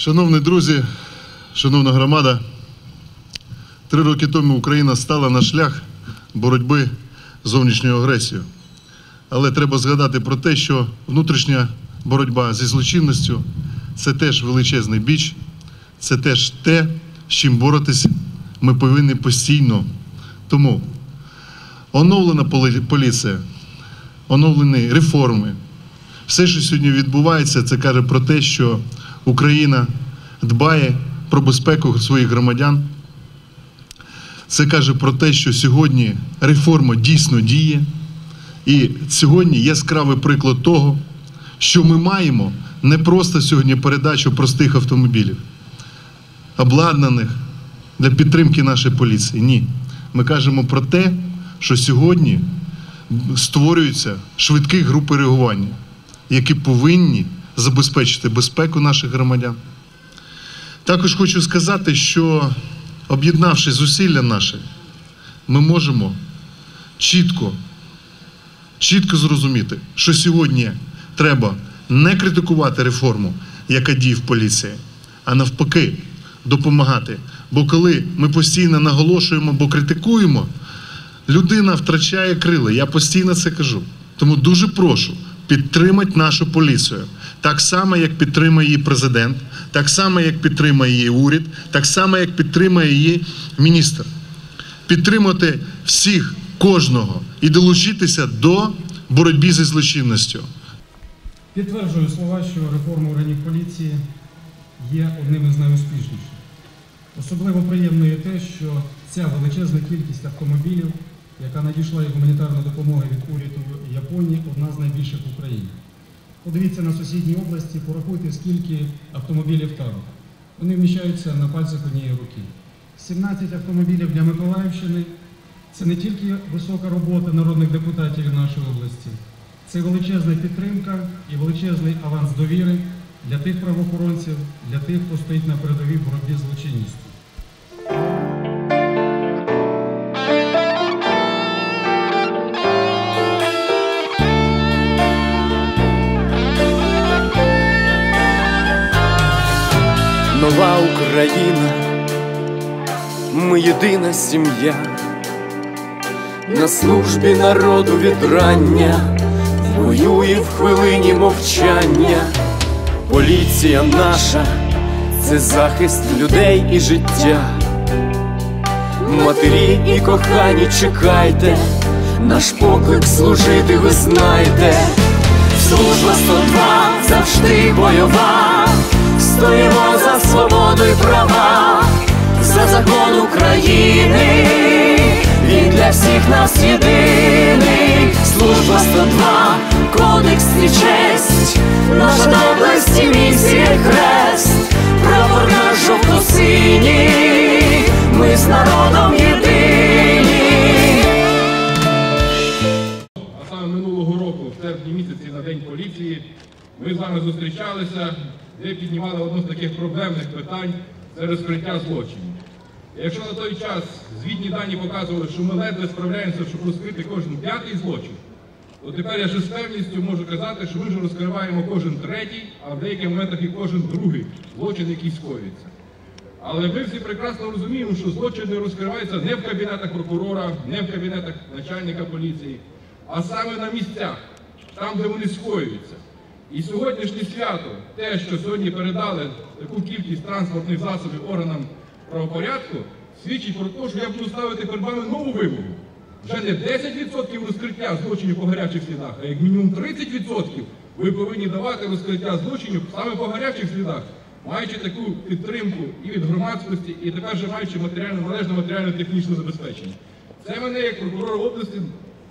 Шановні друзі, шановна громада, три роки тому Україна стала на шлях боротьби з зовнішньою агресією. Але треба згадати про те, що внутрішня боротьба зі злочинністю це теж величезний біч, це теж те, з чим боротися ми повинні постійно. Тому оновлена поліція, оновлені реформи, все, що сьогодні відбувається, це каже про те, що Україна дбає про безпеку своїх громадян. Це каже про те, що сьогодні реформа дійсно діє. І сьогодні яскравий приклад того, що ми маємо не просто сьогодні передачу простих автомобілів, обладнаних для підтримки нашої поліції. Ні. Ми кажемо про те, що сьогодні створюються швидкі групи реагування, які повинні забезпечити безпеку наших громадян. Також хочу сказати, що об'єднавши зусилля наші, ми можемо чітко, чітко зрозуміти, що сьогодні треба не критикувати реформу, яка діє в поліції, а навпаки, допомагати. Бо коли ми постійно наголошуємо або критикуємо, людина втрачає крила. Я постійно це кажу. Тому дуже прошу підтримати нашу поліцію. Так само, як підтримує її президент, так само, як підтримує її уряд, так само, як підтримує її міністр. Підтримати всіх, кожного і долучитися до боротьби зі злочинністю. Підтверджую слова, що реформа органів поліції є одним із найуспішніших. Особливо приємно є те, що ця величезна кількість автомобілів, яка надійшла як гуманітарна допомога від уряду Японії, одна з найбільших в Україні. Подивіться на сусідній області, порахуйте, скільки автомобілів там. Вони вміщаються на пальцях однієї руки. 17 автомобілів для Миколаївщини це не тільки висока робота народних депутатів нашої області, це величезна підтримка і величезний аванс довіри для тих правоохоронців, для тих, хто стоїть на передовій боротьбі з злочинністю. Нова Україна, ми єдина сім'я, на службі народу відрання, воює в хвилині мовчання. Поліція наша це захист людей і життя. Матері і кохані, чекайте, наш поклик служити ви знаєте. Служба 102 завжди бойова, стоїмо за свободу і права, за закон України, він для всіх нас єдиний. Служба 102, кодекс і честь, наша доблесть і місія хрест, прапор наш жовто-синій, ми з народом єдині. А саме минулого року, в серпні місяці на День поліції, ми з вами зустрічалися, де піднімали одне з таких проблемних питань це розкриття злочинів. Якщо на той час звітні дані показували, що ми ледве справляємося, щоб розкрити кожен п'ятий злочин, то тепер я вже з певністю можу казати, що ми вже розкриваємо кожен третій, а в деяких моментах і кожен другий злочин, який скоюється. Але ми всі прекрасно розуміємо, що злочини розкриваються не в кабінетах прокурора, не в кабінетах начальника поліції, а саме на місцях, там, де вони скоюються. І сьогоднішнє свято, те, що сьогодні передали таку кількість транспортних засобів органам правопорядку, свідчить про те, що я буду ставити перед вами нову вимогу. Вже не 10% розкриття злочинів по гарячих слідах, а як мінімум 30% ви повинні давати розкриття злочинів саме по гарячих слідах, маючи таку підтримку і від громадськості, і тепер вже маючи матеріально належне матеріально-технічне забезпечення. Це мене як прокурор області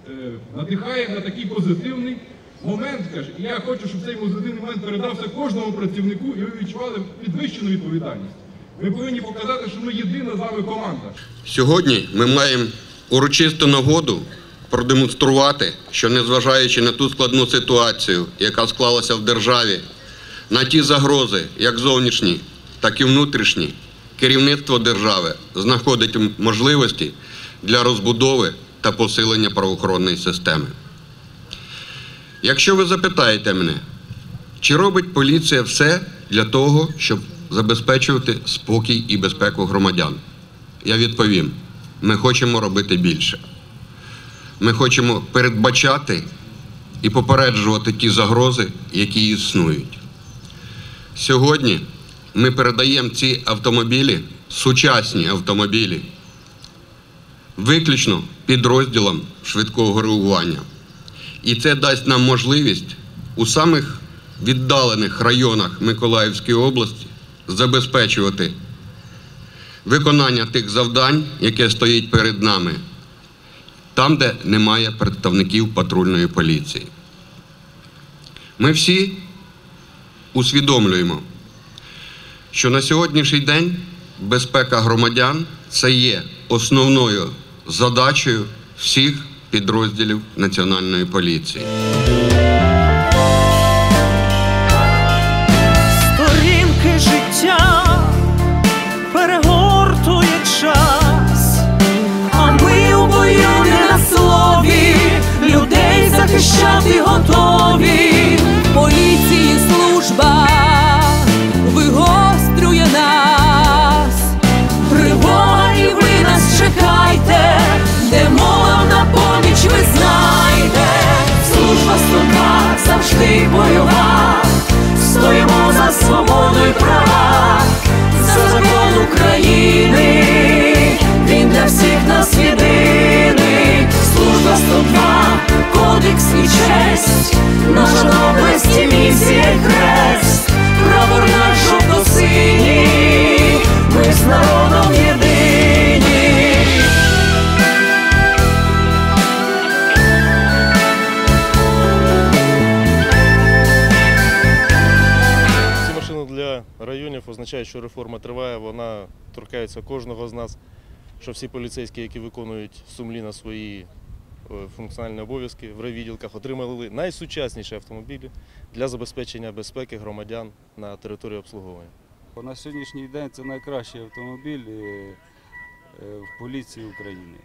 е, надихає на такий позитивний момент. Каже, і я хочу, щоб цей позитивний момент передався кожному працівнику, і ви відчували підвищену відповідальність. Ми повинні показати, що ми єдина з вами команда. Сьогодні ми маємо урочисту нагоду продемонструвати, що незважаючи на ту складну ситуацію, яка склалася в державі, на ті загрози, як зовнішні, так і внутрішні, керівництво держави знаходить можливості для розбудови та посилення правоохоронної системи. Якщо ви запитаєте мене, чи робить поліція все для того, щоб забезпечувати спокій і безпеку громадян? Я відповім: ми хочемо робити більше. Ми хочемо передбачати і попереджувати ті загрози, які існують. Сьогодні ми передаємо ці автомобілі, сучасні автомобілі, виключно підрозділам швидкого реагування. І це дасть нам можливість у самих віддалених районах Миколаївської області забезпечувати виконання тих завдань, яке стоїть перед нами, там, де немає представників патрульної поліції. Ми всі усвідомлюємо, що на сьогоднішній день безпека громадян це є основною задачею всіх підрозділів Національної поліції. Районів означають, що реформа триває, вона торкається кожного з нас, що всі поліцейські, які виконують сумлінно свої е, функціональні обов'язки в райвідділках, отримали найсучасніші автомобілі для забезпечення безпеки громадян на території обслуговування. На сьогоднішній день це найкращий автомобіль е, е, в поліції України.